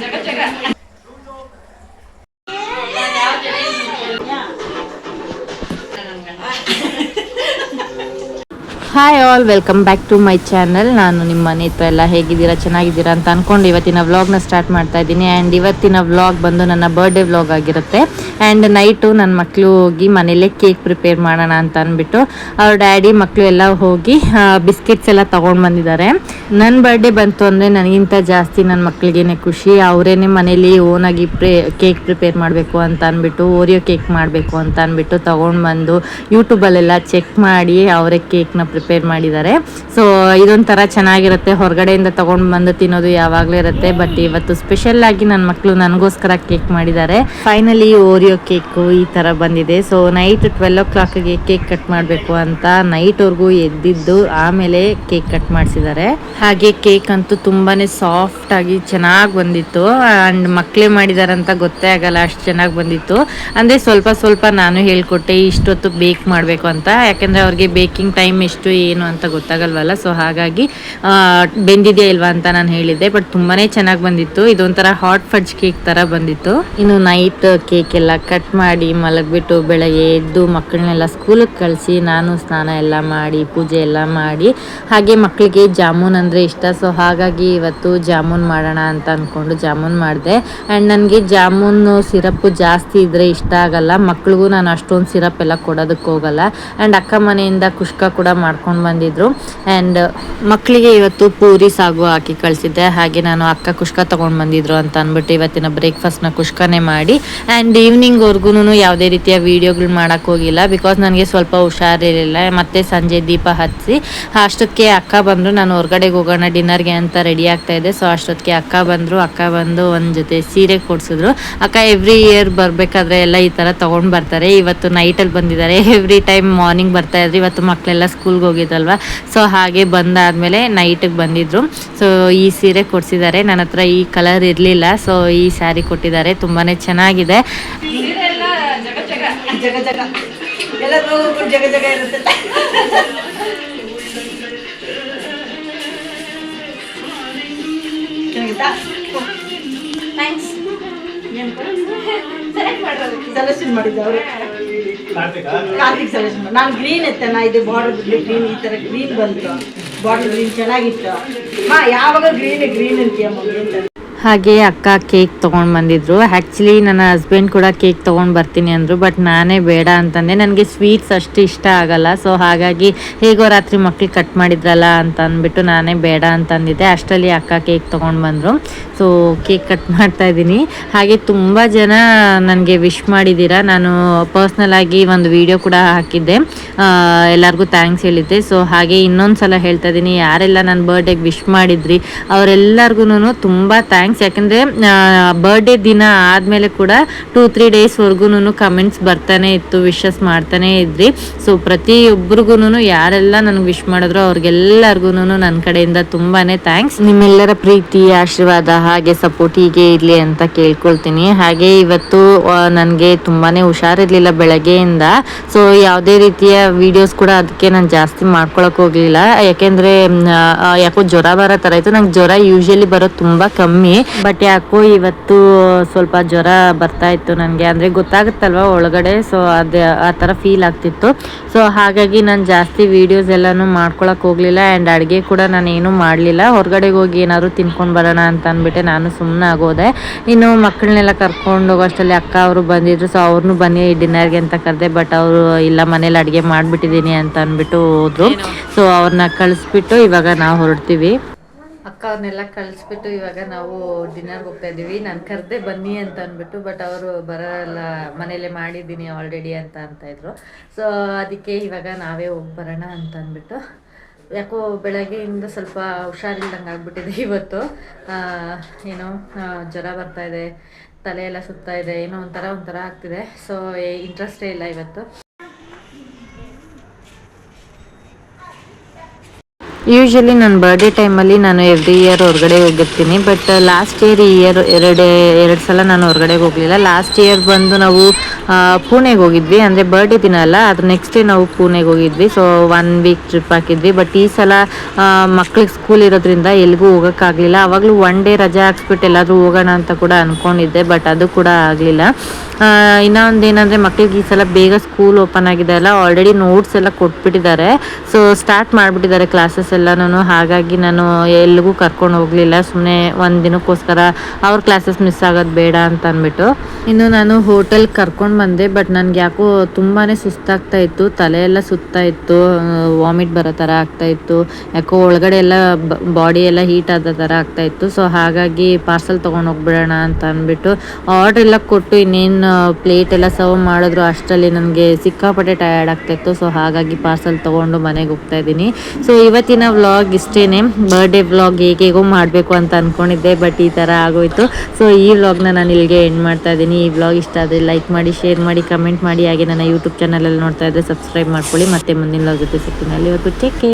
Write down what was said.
jaga-jaga. Hi all welcome back to my channel ನಾನು ನಿಮ್ಮ ಮನೆ ಎಲ್ಲ ಹೇಗಿದ್ದೀರಾ, ಚೆನ್ನಾಗಿದ್ದೀರಾ ಅಂತ ಅನ್ಕೊಂಡು ಇವತ್ತಿನ ವ್ಲಾಗ್ನ ಸ್ಟಾರ್ಟ್ ಮಾಡ್ತಾ ಇದ್ದೀನಿ. ಆ್ಯಂಡ್ ಇವತ್ತಿನ ವ್ಲಾಗ್ ಬಂದು ನನ್ನ ಬರ್ಡೇ ವ್ಲಾಗ್ ಆಗಿರುತ್ತೆ. ಆ್ಯಂಡ್ ನೈಟು ನನ್ನ ಮಕ್ಕಳು ಹೋಗಿ ಮನೇಲೆ ಕೇಕ್ ಪ್ರಿಪೇರ್ ಮಾಡೋಣ ಅಂತ ಅಂದ್ಬಿಟ್ಟು ಅವ್ರ ಡ್ಯಾಡಿ ಮಕ್ಕಳು ಎಲ್ಲ ಹೋಗಿ ಬಿಸ್ಕೆಟ್ಸ್ ಎಲ್ಲ ತೊಗೊಂಡು ಬಂದಿದ್ದಾರೆ. ನನ್ನ ಬರ್ಡೇ ಬಂತು ಅಂದರೆ ನನಗಿಂತ ಜಾಸ್ತಿ ನನ್ನ ಮಕ್ಕಳಿಗೇನೆ ಖುಷಿ. ಅವರೇನೆ ಮನೇಲಿ ಓನಾಗಿ ಪ್ರೇ ಕೇಕ್ ಪ್ರಿಪೇರ್ ಮಾಡಬೇಕು ಅಂತ ಅಂದ್ಬಿಟ್ಟು ಓರಿಯೋ ಕೇಕ್ ಮಾಡಬೇಕು ಅಂತ ಅಂದ್ಬಿಟ್ಟು ತೊಗೊಂಡು ಬಂದು ಯೂಟ್ಯೂಬಲ್ಲೆಲ್ಲ ಚೆಕ್ ಮಾಡಿ ಅವರೇ ಕೇಕ್ನ ಪ್ರಿಪೇರ್ ಮಾಡಿದ್ದಾರೆ. ಸೊ ಇದೊಂಥರ ಚೆನ್ನಾಗಿರುತ್ತೆ. ಹೊರಗಡೆಯಿಂದ ತೊಗೊಂಡು ಬಂದು ತಿನ್ನೋದು ಯಾವಾಗಲೂ ಇರುತ್ತೆ. ಬಟ್ ಇವತ್ತು ಸ್ಪೆಷಲ್ ಆಗಿ ನನ್ನ ಮಕ್ಕಳು ನನಗೋಸ್ಕರ ಕೇಕ್ ಮಾಡಿದ್ದಾರೆ. ಫೈನಲಿ ಓರಿಯೋ ಕೇಕು ಈ ಥರ ಬಂದಿದೆ. ಸೊ ನೈಟ್ ಟ್ವೆಲ್ ಓ ಕ್ಲಾಕಿಗೆ ಕೇಕ್ ಕಟ್ ಮಾಡಬೇಕು ಅಂತ ನೈಟ್ವರೆಗೂ ಎದ್ದಿದ್ದು ಆಮೇಲೆ ಕೇಕ್ ಕಟ್ ಮಾಡಿಸಿದ್ದಾರೆ. ಹಾಗೆ ಕೇಕ್ ಅಂತೂ ತುಂಬಾ ಸಾಫ್ಟ್ ಆಗಿ ಚೆನ್ನಾಗಿ ಬಂದಿತ್ತು. ಆ್ಯಂಡ್ ಮಕ್ಕಳೇ ಮಾಡಿದ್ದಾರೆ ಅಂತ ಗೊತ್ತೇ ಆಗಲ್ಲ, ಅಷ್ಟು ಚೆನ್ನಾಗಿ ಬಂದಿತ್ತು. ಅಂದರೆ ಸ್ವಲ್ಪ ಸ್ವಲ್ಪ ನಾನು ಹೇಳ್ಕೊಟ್ಟೆ, ಇಷ್ಟೊತ್ತು ಬೇಕ್ ಮಾಡಬೇಕು ಅಂತ. ಯಾಕೆಂದರೆ ಅವ್ರಿಗೆ ಬೇಕಿಂಗ್ ಟೈಮ್ ಎಷ್ಟು ಏನು ಅಂತ ಗೊತ್ತಾಗಲ್ವಲ್ಲ? ಸೊ ಹಾಗಾಗಿ ಬೆಂದಿದೆಯಾ ಇಲ್ವಾ ಅಂತ ನಾನು ಹೇಳಿದ್ದೆ ಬಟ್ ತುಂಬಾ ಚೆನ್ನಾಗಿ ಬಂದಿತ್ತು. ಇದೊಂಥರ ಹಾಟ್ ಫಡ್ಜ್ ಕೇಕ್ ಥರ ಬಂದಿತ್ತು. ಇನ್ನು ನೈಟ್ ಕೇಕ್ ಎಲ್ಲ ಕಟ್ ಮಾಡಿ, ಮಲಗಿಬಿಟ್ಟು ಬೆಳಗ್ಗೆ ಎದ್ದು ಮಕ್ಕಳನ್ನೆಲ್ಲ ಸ್ಕೂಲಿಗೆ ಕಳಿಸಿ, ನಾನು ಸ್ನಾನ ಎಲ್ಲ ಮಾಡಿ, ಪೂಜೆ ಎಲ್ಲ ಮಾಡಿ, ಹಾಗೆ ಮಕ್ಕಳಿಗೆ ಜಾಮೂನ್ ಅಂದರೆ ಇಷ್ಟ. ಸೊ ಹಾಗಾಗಿ ಇವತ್ತು ಜಾಮೂನ್ ಮಾಡೋಣ ಅಂತ ಅಂದ್ಕೊಂಡು ಜಾಮೂನ್ ಮಾಡಿದೆ. ಆ್ಯಂಡ್ ನನಗೆ ಜಾಮೂನು ಸಿರಪ್ಪು ಜಾಸ್ತಿ ಇದ್ದರೆ ಇಷ್ಟ ಆಗಲ್ಲ. ಮಕ್ಳಿಗೂ ನಾನು ಅಷ್ಟೊಂದು ಸಿರಪ್ ಎಲ್ಲ ಕೊಡೋದಕ್ಕೆ ಹೋಗಲ್ಲ. ಆ್ಯಂಡ್ ಅಕ್ಕ ಮನೆಯಿಂದ ಕುಷ್ಕ ಕೂಡ ಮಾಡ್ಕೊಂಡು ಬಂದಿದ್ರು. ಆ್ಯಂಡ್ ಮಕ್ಕಳಿಗೆ ಇವತ್ತು ಪೂರಿ, ಸಾಗು ಹಾಕಿ ಕಳಿಸಿದ್ದೆ. ಹಾಗೆ ನಾನು ಅಕ್ಕ ಕುಷ್ಕ ತೊಗೊಂಡು ಬಂದಿದ್ರು ಅಂತ ಅಂದ್ಬಿಟ್ಟು ಇವತ್ತಿನ ಬ್ರೇಕ್ಫಾಸ್ಟ್ನ ಕುಷ್ಕನೇ ಮಾಡಿ. ಆ್ಯಂಡ್ ಈವ್ನಿಂಗ್ವರೆಗೂ ಯಾವುದೇ ರೀತಿಯ ವೀಡಿಯೋಗಳು ಮಾಡೋಕ್ಕೆ ಹೋಗಿಲ್ಲ. ಬಿಕಾಸ್ ನನಗೆ ಸ್ವಲ್ಪ ಹುಷಾರಿರಲಿಲ್ಲ. ಮತ್ತೆ ಸಂಜೆ ದೀಪ ಹಚ್ಚಿ ಅಷ್ಟೊತ್ತಿಗೆ ಅಕ್ಕ ಬಂದರು. ನಾನು ಹೊರಗಡೆಗೆ ಹೋಗೋಣ ಡಿನ್ನರ್ಗೆ ಅಂತ ರೆಡಿ ಆಗ್ತಾ ಇದ್ದೆ. ಸೊ ಅಷ್ಟೊತ್ತಿಗೆ ಅಕ್ಕ ಬಂದರು. ಅಕ್ಕ ಬಂದು ಒಂದು ಜೊತೆ ಸೀರೆ ಕೊಡಿಸಿದ್ರು. ಅಕ್ಕ ಎವ್ರಿ ಇಯರ್ ಬರಬೇಕಾದ್ರೆ ಎಲ್ಲ ಈ ಥರ ತೊಗೊಂಡು ಬರ್ತಾರೆ. ಇವತ್ತು ನೈಟಲ್ಲಿ ಬಂದಿದ್ದಾರೆ. ಎವ್ರಿ ಟೈಮ್ ಮಾರ್ನಿಂಗ್ ಬರ್ತಾ ಇದ್ರು. ಇವತ್ತು ಮಕ್ಕಳೆಲ್ಲ ಸ್ಕೂಲ್ಗೆ ಹೋಗಿದ್ದಲ್ವ? ಸೊ ಹಾಗೆ ಬಂದಾದಮೇಲೆ ನೈಟಿಗೆ ಬಂದಿದ್ರು. ಸೊ ಈ ಸೀರೆ ಕೊಡಿಸಿದ್ದಾರೆ. ನನ್ನ ಹತ್ರ ಈ ಕಲರ್ ಇರಲಿಲ್ಲ. ಸೊ ಈ ಸ್ಯಾರಿ ಕೊಟ್ಟಿದ್ದಾರೆ. ತುಂಬಾ ಚೆನ್ನಾಗಿದೆ. ಜಗ ಜಗ ಎಲ್ಲರೂ ಜಗ ಜಗ ಇರುತ್ತೆ ಚೆನ್ನಾಗಿತ್ತಾ ಥ್ಯಾಂಕ್ಸ್ ಸೆಲೆಕ್ಷನ್ ಮಾಡಿದ್ದೆ ಅವರು. ಕಾರ್ತಿಕ್ ಸಜೆಷನ್ ನಾನು ಗ್ರೀನ್ ಎತ್ತನ ಇದು ಬಾರ್ಡರ್ ಗ್ರೀನ್ ಈ ಥರ ಗ್ರೀನ್ ಬಂತು. ಬಾರ್ಡರ್ ಗ್ರೀನ್ ಚೆನ್ನಾಗಿತ್ತು. ಮಾ ಯಾವಾಗ ಗ್ರೀನ್ ಗ್ರೀನ್ ಅಂತೀಯ ಅಂತ. ಹಾಗೆ ಅಕ್ಕ ಕೇಕ್ ತೊಗೊಂಡು ಬಂದಿದ್ರು. ಆ್ಯಕ್ಚುಲಿ ನನ್ನ ಹಸ್ಬೆಂಡ್ ಕೂಡ ಕೇಕ್ ತೊಗೊಂಡು ಬರ್ತೀನಿ ಅಂದರು ಬಟ್ ನಾನೇ ಬೇಡ ಅಂತಂದೆ. ನನಗೆ ಸ್ವೀಟ್ಸ್ ಅಷ್ಟು ಇಷ್ಟ ಆಗಲ್ಲ ಸೊ ಹಾಗಾಗಿ ಹೇಗೋ ರಾತ್ರಿ ಮಕ್ಳು ಕಟ್ ಮಾಡಿದ್ರಲ್ಲ ಅಂತ ಅಂದ್ಬಿಟ್ಟು ನಾನೇ ಬೇಡ ಅಂತಂದಿದ್ದೆ. ಅಷ್ಟರಲ್ಲಿ ಅಕ್ಕ ಕೇಕ್ ತೊಗೊಂಡು ಬಂದರು. ಸೊ ಕೇಕ್ ಕಟ್ ಮಾಡ್ತಾ ಇದ್ದೀನಿ. ಹಾಗೆ ತುಂಬ ಜನ ನನಗೆ ವಿಶ್ ಮಾಡಿದ್ದೀರಾ. ನಾನು ಪರ್ಸ್ನಲ್ ಆಗಿ ಒಂದು ವಿಡಿಯೋ ಕೂಡ ಹಾಕಿದ್ದೆ. ಎಲ್ಲರಿಗೂ ಥ್ಯಾಂಕ್ಸ್ ಹೇಳಿದ್ದೆ. ಸೊ ಹಾಗೆ ಇನ್ನೊಂದು ಸಲ ಹೇಳ್ತಾ ಇದ್ದೀನಿ. ಯಾರೆಲ್ಲ ನನ್ನ ಬರ್ಡೇಗೆ ವಿಶ್ ಮಾಡಿದ್ರಿ ಅವರೆಲ್ಲರಿಗೂ ತುಂಬ ಥ್ಯಾಂಕ್ಸ್ ಯಾಕಂದರೆ ಬರ್ಡೇ ದಿನ ಆದಮೇಲೆ ಕೂಡ ಟೂ ತ್ರೀ ಡೇಸ್ವರೆಗೂ ಕಮೆಂಟ್ಸ್ ಬರ್ತಾನೆ ಇತ್ತು ವಿಶಸ್ ಮಾಡ್ತಾನೆ ಇದ್ರಿ. ಸೊ ಪ್ರತಿಯೊಬ್ಬರಿಗೂ ಯಾರೆಲ್ಲ ನನಗೆ ವಿಶ್ ಮಾಡಿದ್ರು ಅವ್ರಿಗೆಲ್ಲರಿಗೂ ನನ್ನ ಕಡೆಯಿಂದ ತುಂಬಾ ಥ್ಯಾಂಕ್ಸ್ ನಿಮ್ಮೆಲ್ಲರ ಪ್ರೀತಿ, ಆಶೀರ್ವಾದ ಹಾಗೆ ಸಪೋರ್ಟ್ ಹೀಗೆ ಇರಲಿ ಅಂತ ಕೇಳ್ಕೊಳ್ತೀನಿ. ಹಾಗೆ ಇವತ್ತು ನನಗೆ ತುಂಬಾ ಹುಷಾರಿರ್ಲಿಲ್ಲ ಬೆಳಗ್ಗೆಯಿಂದ. ಸೊ ಯಾವುದೇ ರೀತಿಯ ವಿಡಿಯೋಸ್ ಕೂಡ ಅದಕ್ಕೆ ನಾನು ಜಾಸ್ತಿ ಮಾಡ್ಕೊಳಕ್ ಹೋಗ್ಲಿಲ್ಲ. ಯಾಕೆಂದ್ರೆ ಯಾಕೋ ಜ್ವರ ಬರೋ ಥರ ಇತ್ತು. ನಂಗೆ ಜ್ವರ ಯೂಶಲಿ ಬರೋದು ತುಂಬ ಕಮ್ಮಿ. ಬಟ್ ಯಾಕೋ ಇವತ್ತು ಸ್ವಲ್ಪ ಜ್ವರ ಬರ್ತಾ ಇತ್ತು ನನಗೆ. ಅಂದರೆ ಗೊತ್ತಾಗುತ್ತಲ್ವ ಒಳಗಡೆ? ಸೊ ಅದು ಆ ಥರ ಫೀಲ್ ಆಗ್ತಿತ್ತು. ಸೊ ಹಾಗಾಗಿ ನಾನು ಜಾಸ್ತಿ ವೀಡಿಯೋಸ್ ಎಲ್ಲನೂ ಮಾಡ್ಕೊಳಕ್ಕೆ ಹೋಗಲಿಲ್ಲ ಆ್ಯಂಡ್ ಅಡುಗೆ ಕೂಡ ನಾನು ಏನೂ ಮಾಡಲಿಲ್ಲ. ಹೊರಗಡೆಗೆ ಹೋಗಿ ಏನಾದ್ರು ತಿನ್ಕೊಂಡು ಬರೋಣ ಅಂತ ಅಂದ್ಬಿಟ್ಟು ನಾನು ಸುಮ್ಮನೆ ಆಗೋದೆ. ಇನ್ನು ಮಕ್ಕಳನ್ನೆಲ್ಲ ಕರ್ಕೊಂಡು ಹೋಗೋಷ್ಟರಲ್ಲಿ ಅಕ್ಕ ಅವರು ಬಂದಿದ್ರು. ಸೊ ಅವ್ರನ್ನೂ ಬನ್ನಿ ಡಿನ್ನರ್ಗೆ ಅಂತ ಕರೆದೆ. ಬಟ್ ಅವರು ಇಲ್ಲ ಮನೇಲಿ ಅಡುಗೆ ಮಾಡಿಬಿಟ್ಟಿದ್ದೀನಿ ಅಂತ ಅಂದ್ಬಿಟ್ಟು ಹೋದರು. ಸೊ ಅವ್ರನ್ನ ಕಳಿಸ್ಬಿಟ್ಟು ಇವಾಗ ನಾವು ಹೊರಡ್ತೀವಿ. ಅಕ್ಕ ಅವ್ರನ್ನೆಲ್ಲ ಕಳಿಸ್ಬಿಟ್ಟು ಇವಾಗ ನಾವು ಡಿನ್ನರ್ಗೆ ಹೋಗ್ತಾ ಇದ್ದೀವಿ. ನಾನು ಕರೆದೆ ಬನ್ನಿ ಅಂತ ಅಂದ್ಬಿಟ್ಟು ಬಟ್ ಅವರು ಬರೋಲ್ಲ. ಮನೇಲೆ ಮಾಡಿದ್ದೀನಿ ಆಲ್ರೆಡಿ ಅಂತ ಅಂತ ಇದ್ರು. ಸೊ ಅದಕ್ಕೆ ಇವಾಗ ನಾವೇ ಹೋಗಿ ಬರೋಣ ಅಂತ ಅಂದ್ಬಿಟ್ಟು. ಯಾಕೋ ಬೆಳಗ್ಗೆಯಿಂದ ಸ್ವಲ್ಪ ಹುಷಾರಿಲ್ದಂಗೆ ಆಗ್ಬಿಟ್ಟಿದೆ ಇವತ್ತು. ಏನೋ ಜ್ವರ ಬರ್ತಾ ಇದೆ. ತಲೆ ಎಲ್ಲ ಸುತ್ತಾ ಇದೆ. ಏನೋ ಒಂಥರ ಒಂಥರ ಆಗ್ತಿದೆ. ಸೊ ಇಂಟ್ರೆಸ್ಟೇ ಇಲ್ಲ ಇವತ್ತು. ಯೂಶಲಿ ನನ್ನ ಬರ್ಡೇ ಟೈಮಲ್ಲಿ ನಾನು ಎವ್ರಿ ಇಯರ್ ಹೊರಗಡೆ ಹೋಗಿರ್ತೀನಿ ಬಟ್ ಲಾಸ್ಟ್ ಇಯರ್ ಈ ಇಯರ್ ಎರಡು ಎರಡು ಸಲ ನಾನು ಹೊರಗಡೆ ಹೋಗಲಿಲ್ಲ. ಲಾಸ್ಟ್ ಇಯರ್ ಬಂದು ನಾವು ಪುಣೆಗೆ ಹೋಗಿದ್ವಿ, ಅಂದರೆ ಬರ್ಡೇ ದಿನ ಅಲ್ಲ ಅದು ನೆಕ್ಸ್ಟ್ ಡೇ ನಾವು ಪುಣೆಗೆ ಹೋಗಿದ್ವಿ. ಸೊ ಒನ್ ವೀಕ್ ಟ್ರಿಪ್ ಹಾಕಿದ್ವಿ ಬಟ್ ಈ ಸಲ ಮಕ್ಳಿಗೆ ಸ್ಕೂಲ್ ಇರೋದ್ರಿಂದ ಎಲ್ಲಿಗೂ ಹೋಗೋಕ್ಕಾಗಲಿಲ್ಲ ಆವಾಗಲೂ ಒನ್ ಡೇ ರಜೆ ಹಾಕ್ಸ್ಬಿಟ್ಟು ಎಲ್ಲಾದರೂ ಹೋಗೋಣ ಅಂತ ಕೂಡ ಅಂದ್ಕೊಂಡಿದ್ದೆ ಬಟ್ ಅದು ಕೂಡ ಆಗಲಿಲ್ಲ. ಇನ್ನೊಂದು ಏನಂದರೆ ಮಕ್ಳಿಗೆ ಈ ಸಲ ಬೇಗ ಸ್ಕೂಲ್ ಓಪನ್ ಆಗಿದೆ ಅಲ್ಲ ಆಲ್ರೆಡಿ ನೋಟ್ಸ್ ಎಲ್ಲ ಕೊಟ್ಬಿಟ್ಟಿದ್ದಾರೆ. ಸೊ ಸ್ಟಾರ್ಟ್ ಮಾಡಿಬಿಟ್ಟಿದ್ದಾರೆ ಕ್ಲಾಸಸ್ ಎಲ್ಲನೂ ಹಾಗಾಗಿ ನಾನು ಎಲ್ಲಿಗೂ ಕರ್ಕೊಂಡು ಹೋಗಲಿಲ್ಲ. ಸುಮ್ಮನೆ ಒಂದು ದಿನಕ್ಕೋಸ್ಕರ ಅವ್ರ ಕ್ಲಾಸಸ್ ಮಿಸ್ ಆಗೋದು ಬೇಡ ಅಂತ ಅಂದ್ಬಿಟ್ಟು ಇನ್ನು ನಾನು ಹೋಟೆಲ್ ಕರ್ಕೊಂಡು ಬಂದೆ ಬಟ್ ನನಗೆ ಯಾಕೋ ತುಂಬಾ ಸುಸ್ತಾಗ್ತಾ ಇತ್ತು. ತಲೆ ಸುತ್ತಾ ಇತ್ತು ವಾಮಿಟ್ ಬರೋ ಥರ ಆಗ್ತಾ ಇತ್ತು. ಯಾಕೋ ಒಳಗಡೆ ಎಲ್ಲ ಬಾಡಿ ಎಲ್ಲ ಹೀಟ್ ಆದ ಥರ ಆಗ್ತಾ ಇತ್ತು. ಸೊ ಹಾಗಾಗಿ ಪಾರ್ಸಲ್ ತೊಗೊಂಡು ಹೋಗ್ಬಿಡೋಣ ಅಂತ ಅಂದ್ಬಿಟ್ಟು ಆರ್ಡ್ರ್ ಎಲ್ಲ ಕೊಟ್ಟು ಇನ್ನೇನು ಪ್ಲೇಟ್ ಎಲ್ಲ ಸರ್ವ್ ಮಾಡಿದ್ರು ಅಷ್ಟರಲ್ಲಿ ನನಗೆ ಸಿಕ್ಕಾಪಟ್ಟೆ ಟಯರ್ಡ್ ಆಗ್ತಾಯಿತ್ತು ಸೊ ಹಾಗಾಗಿ ಪಾರ್ಸಲ್ ತೊಗೊಂಡು ಮನೆಗೆ ಹೋಗ್ತಾ ಇದ್ದೀನಿ. ಸೊ ಇವತ್ತಿನ ವ್ಲಾಗ್ ಇಷ್ಟೇ ಬರ್ಡೇ ವ್ಲಾಗ್ ಹೇಗೇಗೋ ಮಾಡಬೇಕು ಅಂತ ಅಂದ್ಕೊಂಡಿದ್ದೆ ಬಟ್ ಈ ಥರ ಆಗೋಯ್ತು. ಸೊ ಈ ವ್ಲಾಗ್ನ ನಾನು ಇಲ್ಲಿಗೆ ಎಂಡ್ ಮಾಡ್ತಾ ಇದ್ದೀನಿ. ಈ ವ್ಲಾಗ್ ಇಷ್ಟ ಆದರೆ ಲೈಕ್ ಮಾಡಿ ಶೇರ್ ಮಾಡಿ ಕಮೆಂಟ್ ಮಾಡಿ. ಹಾಗೆ ನನ್ನ ಯೂಟ್ಯೂಬ್ ಚಾನಲಲ್ಲಿ ನೋಡ್ತಾ ಇದ್ದರೆ ಸಬ್ಸ್ಕ್ರೈಬ್ ಮಾಡ್ಕೊಳ್ಳಿ. ಮತ್ತೆ ಮುಂದಿನ ವ್ಲಾಗ್ ಜೊತೆ ಸಿಗ್ತೀನಿ. ಇವತ್ತು ಟೇಕ್